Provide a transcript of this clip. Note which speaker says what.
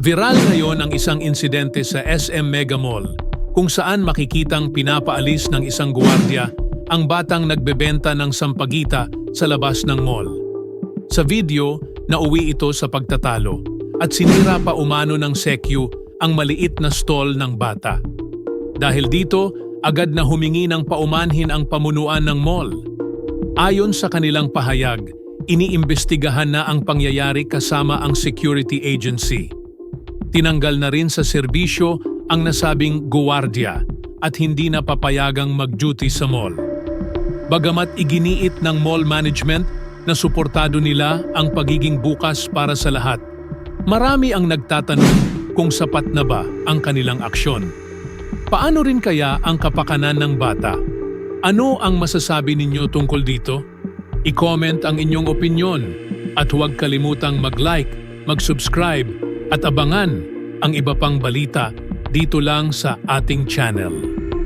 Speaker 1: Viral ngayon ang isang insidente sa SM Mega Mall kung saan makikitang pinapaalis ng isang guwardiya ang batang nagbebenta ng sampagita sa labas ng mall. Sa video, nauwi ito sa pagtatalo at sinira pa umano ng sekyu ang maliit na stall ng bata. Dahil dito, agad na humingi ng paumanhin ang pamunuan ng mall. Ayon sa kanilang pahayag, iniimbestigahan na ang pangyayari kasama ang security agency. Tinanggal na rin sa serbisyo ang nasabing guwardiya at hindi na papayagang mag-duty sa mall. Bagamat iginiit ng mall management na suportado nila ang pagiging bukas para sa lahat, marami ang nagtatanong kung sapat na ba ang kanilang aksyon. Paano rin kaya ang kapakanan ng bata? Ano ang masasabi ninyo tungkol dito? I-comment ang inyong opinyon at huwag kalimutang mag-like, mag-subscribe at abangan ang iba pang balita dito lang sa ating channel.